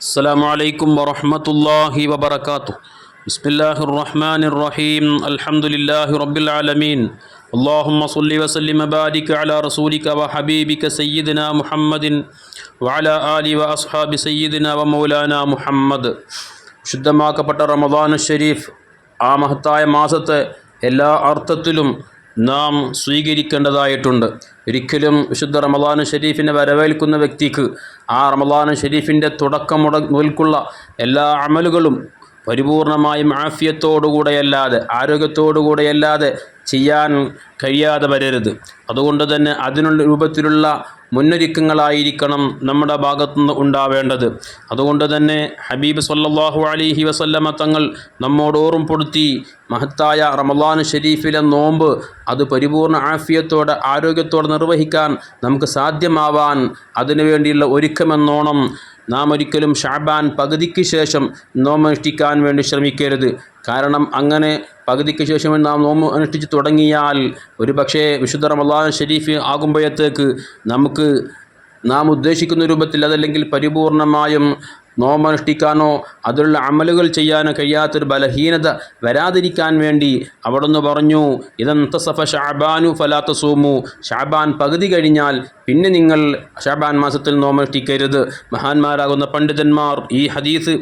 السلام عليكم ورحمة الله وبركاته بسم الله الرحمن الرحيم الحمد لله رب العالمين اللهم صل وسلم وبارك على رسولك وحبيبك سيدنا محمد وعلى آله وأصحاب سيدنا ومولانا محمد ശുദ്ധമാക്കപ്പെട്ട റമദാനു ഷരീഫ് ആ മഹത്തായ മാസത്തെ എല്ലാ അർത്ഥത്തിലും നാം സ്വീകരിക്കേണ്ടതായിട്ടുണ്ട്. ഒരിക്കലും വിശുദ്ധ റമദാനു ഷരീഫിനെ വരവേൽക്കുന്ന വ്യക്തിക്ക് ആ റമദാനു ഷരീഫിന്റെ തുടക്കം മുട മുതൽക്കുള്ള എല്ലാ അമലുകളും പരിപൂർണമായും ആഫിയത്തോടുകൂടെയല്ലാതെ ആരോഗ്യത്തോടുകൂടെയല്ലാതെ ചെയ്യാൻ കഴിയാതെ വരരുത്. അതുകൊണ്ട് തന്നെ അതിനുള്ള രൂപത്തിലുള്ള മുന്നൊരുക്കങ്ങളായിരിക്കണം നമ്മുടെ ഭാഗത്തുനിന്ന് ഉണ്ടാവേണ്ടത്. അതുകൊണ്ട് തന്നെ ഹബീബ് സല്ലാഹു അലിഹി വസല്ലമ തങ്ങൾ നമ്മോട് ഓർമ്മപ്പെടുത്തി മഹത്തായ റമദാൻ ഷെരീഫിലെ നോമ്പ് അത് പരിപൂർണ ആഫിയത്തോടെ ആരോഗ്യത്തോടെ നിർവഹിക്കാൻ നമുക്ക് സാധ്യമാവാൻ അതിനുവേണ്ടിയുള്ള ഒരുക്കമെന്നോണം നാം ഒരിക്കലും ഷാബാൻ പകുതിക്ക് ശേഷം നോമനുഷ്ഠിക്കാൻ വേണ്ടി ശ്രമിക്കരുത്. കാരണം അങ്ങനെ പകുതിക്ക് ശേഷം നാം നോമ്പ് അനുഷ്ഠിച്ച് തുടങ്ങിയാൽ ഒരു പക്ഷേ വിശുദ്ധ റമദാൻ ഷെരീഫ് ആകുമ്പോഴത്തേക്ക് നമുക്ക് നാം ഉദ്ദേശിക്കുന്ന രൂപത്തിൽ അതല്ലെങ്കിൽ പരിപൂർണമായും നോമനുഷ്ഠിക്കാനോ അതിലുള്ള അമലുകൾ ചെയ്യാനോ കഴിയാത്തൊരു ബലഹീനത വരാതിരിക്കാൻ വേണ്ടി അവിടുന്ന് പറഞ്ഞു ഇതന്തസഫ ഷാബാനു ഫലാത്ത സൂമു ഷാബാൻ പകുതി കഴിഞ്ഞാൽ പിന്നെ നിങ്ങൾ ഷാബാൻ മാസത്തിൽ നോമനുഷ്ഠിക്കരുത്. മഹാന്മാരാകുന്ന പണ്ഡിതന്മാർ ഈ ഹദീസ്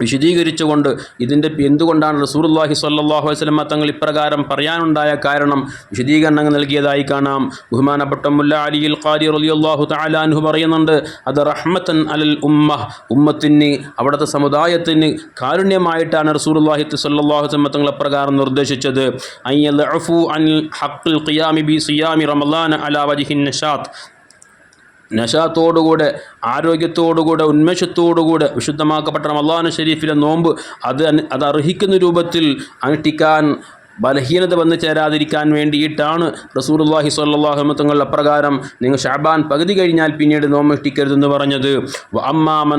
വിശദീകരിച്ചുകൊണ്ട് ഇതിന്റെ എന്തുകൊണ്ടാണ് റസൂർല്ലാഹി സ്വല്ലല്ലാഹു വസ്ലമ തങ്ങൾ ഇപ്രകാരം പറയാനുണ്ടായ കാരണം വിശദീകരണങ്ങൾ നൽകിയതായി കാണാം. ബഹുമാനപ്പെട്ട മുല്ല അലിയിൽ ഖാരി റലിയല്ലാഹു താലാൻഹു പറയുന്നുണ്ട് അത് റഹ്മത്തൻ അലൽ ഉമ്മ ഉമ്മത്തിന് അവിടുത്തെ സമുദായത്തിന് കാരുണ്യമായിട്ടാണ് റസൂർല്ലാഹി സ്വല്ലല്ലാഹു വസ്ലമ തങ്ങൾ അപ്രകാരം നിർദ്ദേശിച്ചത്. അയ്യൽ അൻ ഹക്കുൽ ഖിയാമി ബി സിയാമി റമലാൻ അലാ വജിഹിൻ നഷാത്ത്. നശാത്തോടുകൂടെ ആരോഗ്യത്തോടുകൂടെ ഉന്മേഷത്തോടുകൂടെ വിശുദ്ധമാക്കപ്പെട്ട അള്ളാഹു ഷരീഫിലെ നോമ്പ് അത് അത് അർഹിക്കുന്ന രൂപത്തിൽ അനുഷ്ഠിക്കാൻ ബലഹീനത വന്നു ചേരാതിരിക്കാൻ വേണ്ടിയിട്ടാണ് റസൂലുള്ളാഹി സ്വല്ലല്ലാഹു തങ്ങൾ അപ്രകാരം നിങ്ങൾ ഷാബാൻ പകുതി കഴിഞ്ഞാൽ പിന്നീട് നോമഷ്ടിക്കരുതെന്ന് പറഞ്ഞത്.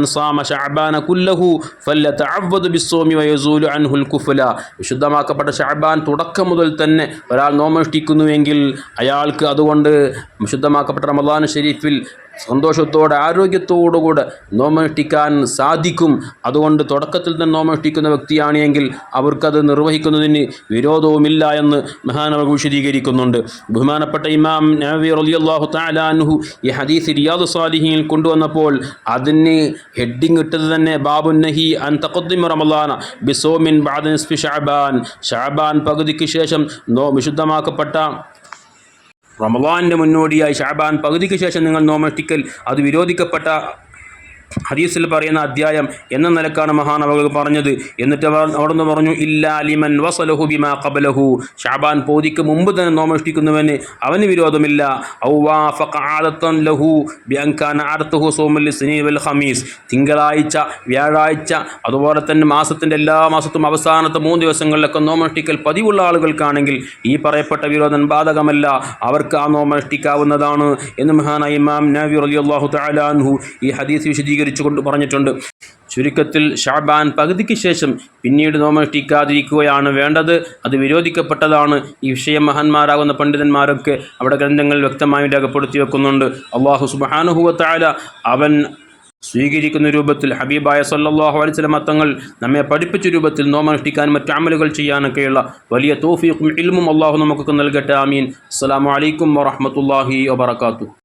സാമ കുല്ലഹു അൻഹുൽ വിശുദ്ധമാക്കപ്പെട്ട ഷാബാൻ തുടക്കം മുതൽ തന്നെ ഒരാൾ നോമഷ്ടിക്കുന്നുവെങ്കിൽ അയാൾക്ക് അതുകൊണ്ട് വിശുദ്ധമാക്കപ്പെട്ട റമദാൻ ഷരീഫിൽ സന്തോഷത്തോടെ ആരോഗ്യത്തോടുകൂടെ നോമനുഷ്ഠിക്കാൻ സാധിക്കും. അതുകൊണ്ട് തുടക്കത്തിൽ തന്നെ നോമനുഷ്ഠിക്കുന്ന വ്യക്തിയാണെങ്കിൽ അവർക്കത് നിർവഹിക്കുന്നതിന് വിരോധവുമില്ല എന്ന് മഹാനവർ വിശദീകരിക്കുന്നുണ്ട്. ബഹുമാനപ്പെട്ട ഇമാം നബി റലിയല്ലാഹു താലാൻഹു ഈ ഹദീസ് റിയാദ് സാലിഹിയിൽ കൊണ്ടുവന്നപ്പോൾ അതിന് ഹെഡിങ് ഇട്ടത് തന്നെ ബാബു നഹി അൻ തഖദ്ദിം റമലാന ബിസോമിൻ ബാദൻ ഷാബാൻ ഷാബാൻ പകുതിക്ക് ശേഷം നോ വിശുദ്ധമാക്കപ്പെട്ട റമദാനിന്റെ മുന്നോടിയായി ഷാബാൻ പകുതിക്ക് ശേഷം നിങ്ങൾ നോമഷ്ടിക്കൽ അത് വിരോധിക്കപ്പെട്ട ഹദീസിൽ പറയുന്ന അധ്യായം എന്ന നിലക്കാണ് മഹാനവകൾ പറഞ്ഞത്. എന്നിട്ട് അവിടുന്ന് പറഞ്ഞു ഇല്ലാലിമൻ വസലഹു ബിമാ കബലഹു ഷാബാൻ പോതിക്ക് മുമ്പ് തന്നെ നോമഷ്ടിക്കുന്നവന് അവന് വിരോധമില്ല. ലഹു ഖമീസ്. തിങ്കളാഴ്ച വ്യാഴാഴ്ച അതുപോലെ തന്നെ മാസത്തിന്റെ എല്ലാ മാസത്തും അവസാനത്തെ മൂന്ന് ദിവസങ്ങളിലൊക്കെ നോമഷ്ടിക്കൽ പതിവുള്ള ആളുകൾക്കാണെങ്കിൽ ഈ പറയപ്പെട്ട വിരോധം ബാധകമല്ല. അവർക്ക് ആ നോമഷ്ടിക്കാവുന്നതാണ് എന്ന് മഹാന ഇമാം നബി റലിയല്ലാഹു തലാൻഹു ഈ ഹദീസ് വിശദീകരിച്ചുകൊണ്ട് പറഞ്ഞിട്ടുണ്ട്. ചുരുക്കത്തിൽ ഷാബാൻ പകുതിക്ക് ശേഷം പിന്നീട് നോമഷ്ടിക്കാതിരിക്കുകയാണ് വേണ്ടത്. അത് വിരോധിക്കപ്പെട്ടതാണ്. ഈ വിഷയം മഹാന്മാരാകുന്ന പണ്ഡിതന്മാരൊക്കെ അവിടെ ഗ്രന്ഥങ്ങൾ വ്യക്തമായി രേഖപ്പെടുത്തി വെക്കുന്നുണ്ട്. അള്ളാഹു സുബാനുഹുവത്തായ അവൻ സ്വീകരിക്കുന്ന രൂപത്തിൽ ഹബീബായ സല്ലാഹു അലൈസ്ലം തങ്ങൾ നമ്മെ പഠിപ്പിച്ച രൂപത്തിൽ നോമനുഷ്ഠിക്കാൻ മറ്റു അമലുകൾ ചെയ്യാനൊക്കെയുള്ള വലിയ തോഫീഖും ഇൽമും അള്ളാഹു നമുക്കൊക്കെ നൽകട്ടെ. ആമീൻ. അസ്സാം വലൈക്കും വറഹമത്തല്ലാഹി വാബർക്കാത്തു